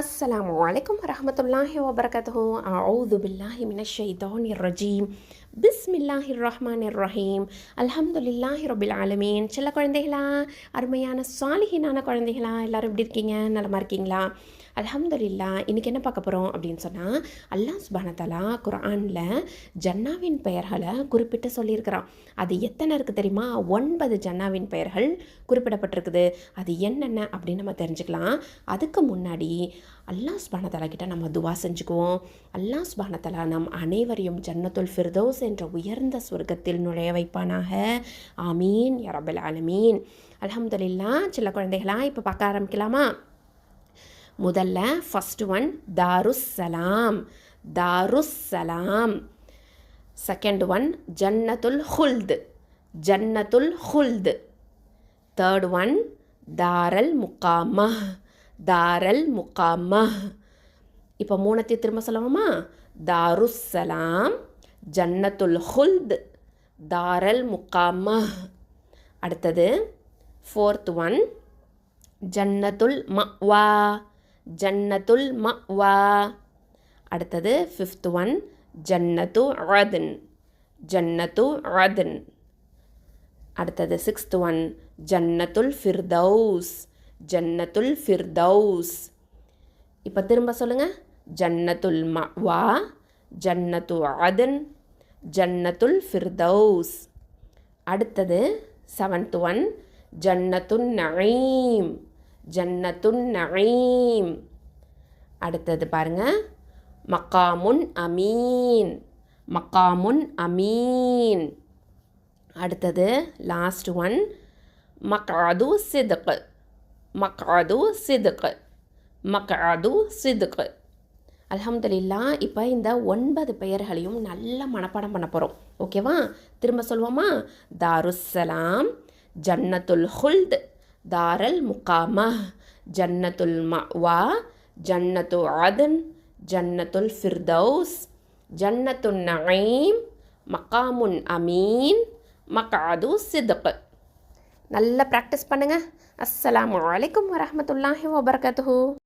அஸ்லாம் வலைக்கம் வரமத்துல்லாஹி வபர்கதோ அவுது பில்லாஹி மினஷைதான் ரஜீம். பிஸ்மில்லாஹி ரஹ்மான் ரஹீம். அலமதுல்லாஹி ரபில் ஆலமீன். சில குழந்தைகளா அருமையான சாலிஹினான குழந்தைகளா எல்லோரும் எப்படி இருக்கீங்க? நலமாக இருக்கீங்களா? அலமதுல்லா இன்னைக்கு என்ன பார்க்க போகிறோம் அப்படின்னு சொன்னால் அல்லாஹ் சுபானதலா குரானில் ஜன்னாவின் பெயர்களை குறிப்பிட்டு சொல்லியிருக்கிறான். அது எத்தனை இருக்குது தெரியுமா? ஒன்பது ஜன்னாவின் பெயர்கள் குறிப்பிடப்பட்டிருக்குது. அது என்னென்ன அப்படின்னு நம்ம தெரிஞ்சுக்கலாம். அதுக்கு முன்னாடி அல்லாஹ் சுபானத்தலா கிட்ட நம்ம துவா செஞ்சுக்குவோம். அல்லாஹ் ஸ்பானதலா நம் அனைவரையும் ஜன்னத்துல் ஃபிர்தோஸ் என்ற உயர்ந்த சொர்க்கத்தில் நுழைய வைப்பானாக. ஆமீன். யரபல் ஆலமீன். அலமதுல்லா சில குழந்தைகளா இப்போ பார்க்க ஆரம்பிக்கலாமா? முதல்ல ஃபஸ்ட் ஒன் தாருஸ்ஸலாம். தாருஸ்ஸலாம். செகண்ட் ஒன் ஜன்னத்துல் ஹுல்து. ஜன்னத்துல் ஹுல்து. தேர்ட் ஒன் தாரல் முக்காமா தாரல் முகாமா இப்போ மூணத்தையும் திரும்ப சொல்லணுமா தாருசலாம் ஜன்னத்துல் ஹுல்த் தாரல் முகாமா அடுத்தது ஃபோர்த் ஒன் ஜன்னத்துல் மவா ஜன்னத்துல் மவா அடுத்தது ஃபிஃப்த் ஒன் ஜன்னத்து ரதன் ஜன்னத்து ரதன் அடுத்தது சிக்ஸ்த் ஒன் ஜன்னத்துல் ஃபிர்தௌஸ் ஜன்னத்துல் ஃபிர்தௌஸ். இப்போ திரும்ப சொல்லுங்கள் ஜன்னத்துல் மவா ஜன்னத்து அதன் ஜன்னத்துல் ஃபிர்தௌஸ். அடுத்தது செவன்த் ஒன் ஜன்னத்துன் நயீம் ஜன்னத்துன் நயீம். அடுத்தது பாருங்கள் மக்காமுன் அமீன் மக்காமுன் அமீன். அடுத்தது லாஸ்ட் ஒன் மக்காது சிதக்கு மக்காது சிதுக்கு மக்காது சிதுக்கு அலமதுல்லா இப்போ இந்த ஒன்பது பெயர்களையும் நல்ல மனப்பாடம் பண்ண போகிறோம் ஓகேவா திரும்ப சொல்வோமா? தாருசலாம் ஜன்னத்துல் ஹுல்த் தாரல் முகாமா ஜன்னத்துல் மவா ஜன்னத்து அதன் ஜன்னத்துல் ஃபிர்தௌஸ் ஜன்னத்து நயீம் மக்காமுன் அமீன் மக்காது சிதுக்கு நல்லா ப்ராக்டிஸ் பண்ணுங்கள் அஸ்லாம் வலைக்கம் வரமத்துல்லாஹி வபர்கத்து